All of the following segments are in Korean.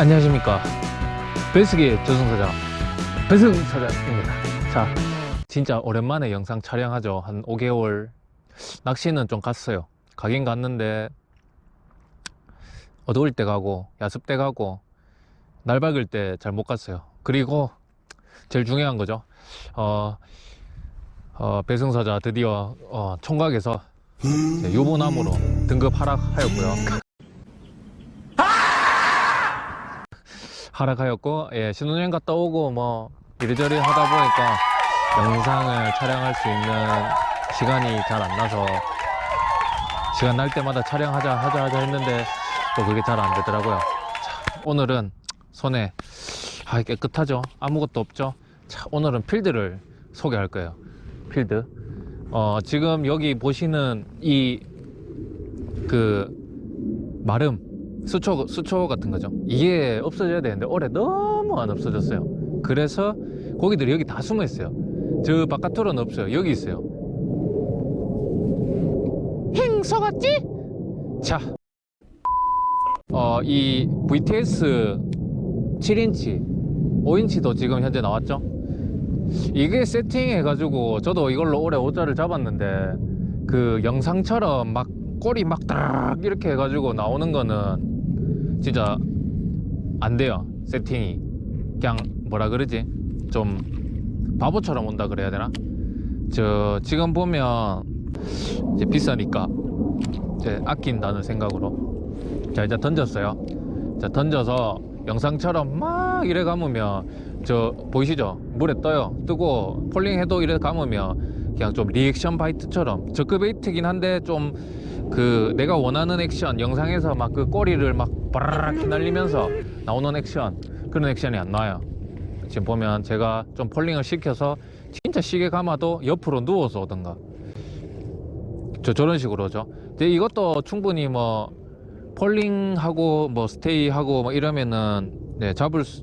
안녕하십니까. 배스기 저승사장. 배승사장입니다. 자 진짜 오랜만에 영상 촬영하죠. 한 5개월. 낚시는 좀 갔어요. 가긴 갔는데 어두울 때 가고 야습 때 가고 날 밝을 때 잘 못 갔어요. 그리고 제일 중요한 거죠. 어, 어, 배승사자 드디어 어, 총각에서 유부남으로 등급 하락하였고요 하락하였고 예, 신혼여행 갔다 오고 뭐 이리저리 하다 보니까 영상을 촬영할 수 있는 시간이 잘 안 나서 시간 날 때마다 촬영하자 하자 하자 했는데 또 그게 잘 안 되더라고요. 자, 오늘은 손에 아 깨끗하죠? 아무것도 없죠? 자, 오늘은 필드를 소개할 거예요. 필드. 어, 지금 여기 보시는 이 그 마름 수초, 수초 같은 거죠. 이게 없어져야 되는데 올해 너무 안 없어졌어요. 그래서 고기들이 여기 다 숨어 있어요. 저 바깥으로는 없어요. 여기 있어요. 행서 같지? 자, 어, 이 VTS 7인치, 5인치도 지금 현재 나왔죠? 이게 세팅해 가지고 저도 이걸로 올해 오자를 잡았는데 그 영상처럼 막 꼬리 막 따락 이렇게 해가지고 나오는 거는 진짜 안 돼요 세팅이. 그냥 뭐라 그러지? 좀 바보처럼 온다 그래야 되나? 저 지금 보면 이제 비싸니까 이제 아낀다는 생각으로. 자 이제 던졌어요. 자 던져서 영상처럼 막 이래 감으면 저 보이시죠? 물에 떠요. 뜨고 폴링 해도 이래 감으면 그냥 좀 리액션 바이트처럼 저급 베이트긴 한데 좀 그 내가 원하는 액션 영상에서 막 그 꼬리를 막 바라락 휘날리면서 나오는 액션 그런 액션이 안 나와요. 지금 보면 제가 좀 폴링을 시켜서 진짜 시계 감아도 옆으로 누워서 오던가. 저 저런 식으로 오죠. 근데 이것도 충분히 뭐 폴링하고 뭐 스테이하고 뭐 이러면은 네 잡을 수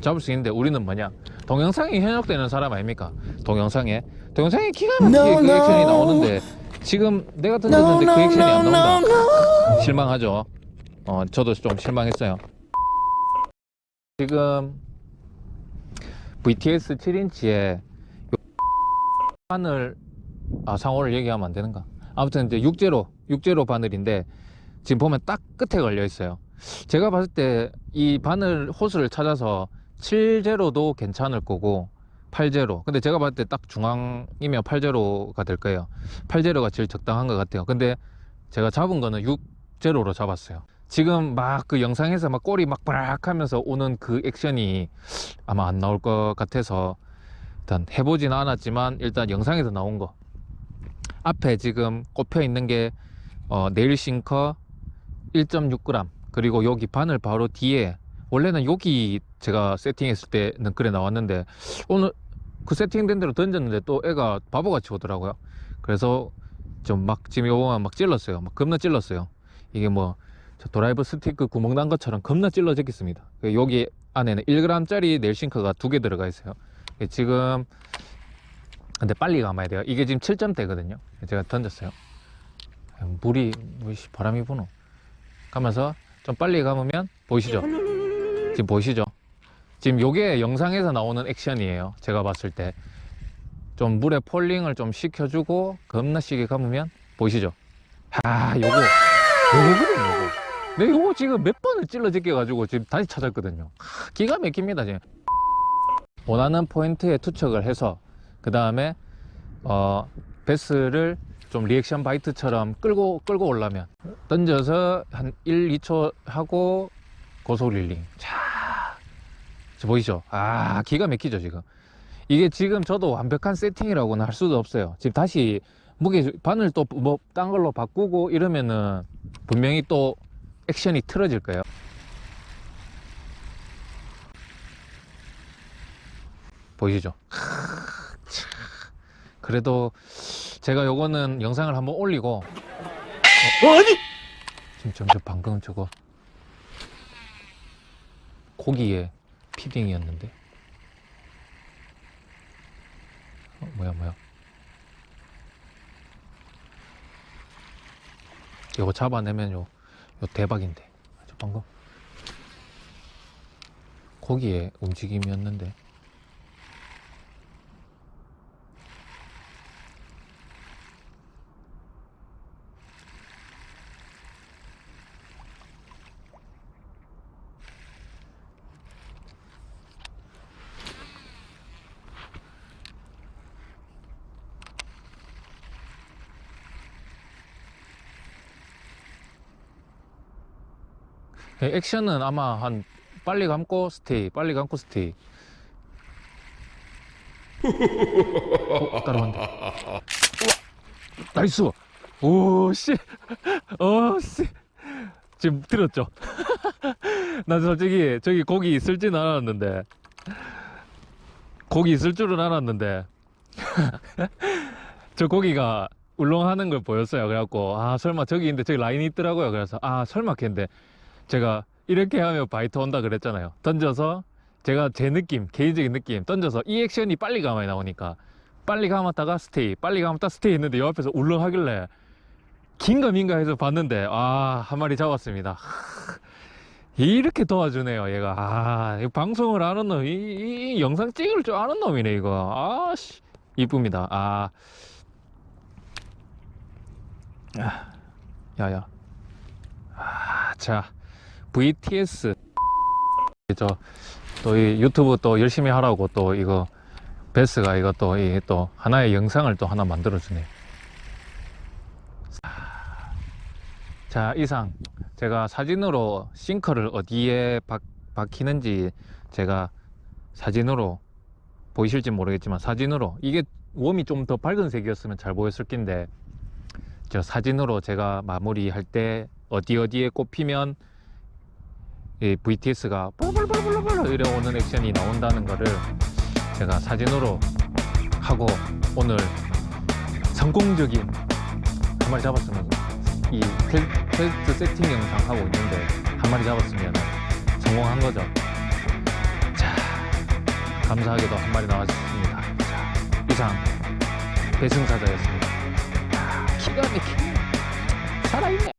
잡을 수 있는데 우리는 뭐냐? 동영상이 현역되는 사람 아닙니까? 동영상에. 동영상에 기가 막히게 그 액션이 나오는데 지금 내가 던졌는데 그 액션이 안 나온다. 실망하죠. 어 저도 좀 실망했어요. 지금 VTS 7인치에 바늘 아 상호를 얘기하면 안 되는가? 아무튼 이제 육제로 육제로 바늘인데 지금 보면 딱 끝에 걸려 있어요. 제가 봤을 때 이 바늘 호스를 찾아서 7제로도 괜찮을 거고 8제로. 근데 제가 봤을 때 딱 중앙이면 8제로가 될 거예요. 8제로가 제일 적당한 것 같아요. 근데 제가 잡은 거는 6제로로 잡았어요. 지금 막 그 영상에서 막 꼬리 막 바락 하면서 오는 그 액션이 아마 안 나올 것 같아서 일단 해보진 않았지만 일단 영상에서 나온 거. 앞에 지금 꼽혀 있는 게 어, 네일 싱커 1.6g 그리고 여기 바늘 바로 뒤에 원래는 여기 제가 세팅했을 때는 그래 나왔는데 오늘 그 세팅된 대로 던졌는데 또 애가 바보같이 오더라고요. 그래서 좀 막 지금 요거만 막 찔렀어요. 막 겁나 찔렀어요. 이게 뭐저 드라이버 스티크 구멍 난 것처럼 겁나 찔러졌겠습니다. 여기 안에는 1g짜리 넬싱크가 두 개 들어가 있어요. 지금 근데 빨리 감아야 돼요. 이게 지금 7점대거든요. 제가 던졌어요. 물이 물이 바람이 부노. 가면서 좀 빨리 감으면 보이시죠? 지금 보이시죠 지금 요게 영상에서 나오는 액션이에요. 제가 봤을 때. 좀 물에 폴링을 좀 시켜주고 겁나 시게 감으면 보이시죠? 아 요거. 요거거든요 요거. 내가 요거 지금 몇 번을 찔러짓게 가지고 지금 다시 찾았거든요. 하, 기가 막힙니다 지금. 원하는 포인트에 투척을 해서 그 다음에 어 베스를 좀 리액션 바이트처럼 끌고 끌고 올라면. 던져서 한 1, 2초 하고 고속 릴링. 자 저 보이죠? 아 기가 막히죠 지금. 이게 지금 저도 완벽한 세팅이라고는 할 수도 없어요. 지금 다시 무게 바늘 또 뭐 딴 걸로 바꾸고 이러면은 분명히 또 액션이 틀어질 거예요. 보이시죠. 그래도 제가 요거는 영상을 한번 올리고 어, 아니! 지금 점점 방금 저거 고기에 피딩이었는데? 어, 뭐야 뭐야. 이거 잡아내면 요, 요 대박인데. 저 방금 고기의 움직임이었는데. 액션은 아마 한 빨리 감고 스테이, 빨리 감고 스테이. 어, 따라간다. 나이스. 오, 씨. 어, 씨. 지금 들었죠? 나 솔직히 저기 고기 있을 줄 알았는데. 고기 있을 줄은 알았는데. 저 고기가 울렁하는 걸 보였어요. 그래갖고, 아, 설마 저기 있는데 저기 라인이 있더라고요. 그래서, 아, 설마 했는데 제가 이렇게 하면 바이트 온다 그랬잖아요. 던져서 제가 제 느낌, 개인적인 느낌 던져서 이 액션이 빨리 감아야 나오니까 빨리 감았다가 스테이, 빨리 감았다 스테이 했는데 요 앞에서 울렁하길래 긴가 민가 해서 봤는데 아, 한 마리 잡았습니다. 하, 이렇게 도와주네요, 얘가. 아, 이 방송을 아는 놈, 이, 이- 이 영상 찍을 줄 아는 놈이네, 이거. 아, 씨. 이쁩니다. 아. 아, 야야. 아, 자. VTS 저 또 이 유튜브 또 열심히 하라고 또 이거 베스가 이거 또 이 또 하나의 영상을 또 하나 만들어 주네. 자 이상 제가 사진으로 싱커를 어디에 박, 박히는지 제가 사진으로 보이실지 모르겠지만 사진으로 이게 웜이 좀 더 밝은 색이었으면 잘 보였을 낀데 저 사진으로 제가 마무리할 때 어디 어디에 꼽히면 이 VTS가 뻘뻘뻘뻘뻘 이래오는 액션이 나온다는 거를 제가 사진으로 하고 오늘 성공적인 한 마리 잡았으면 이 테, 테스트 세팅 영상 하고 있는데 한 마리 잡았으면 성공한 거죠. 자, 감사하게도 한 마리 나와줬습니다. 자, 이상 배승사자였습니다. 야, 기가 막히네. 살아있네.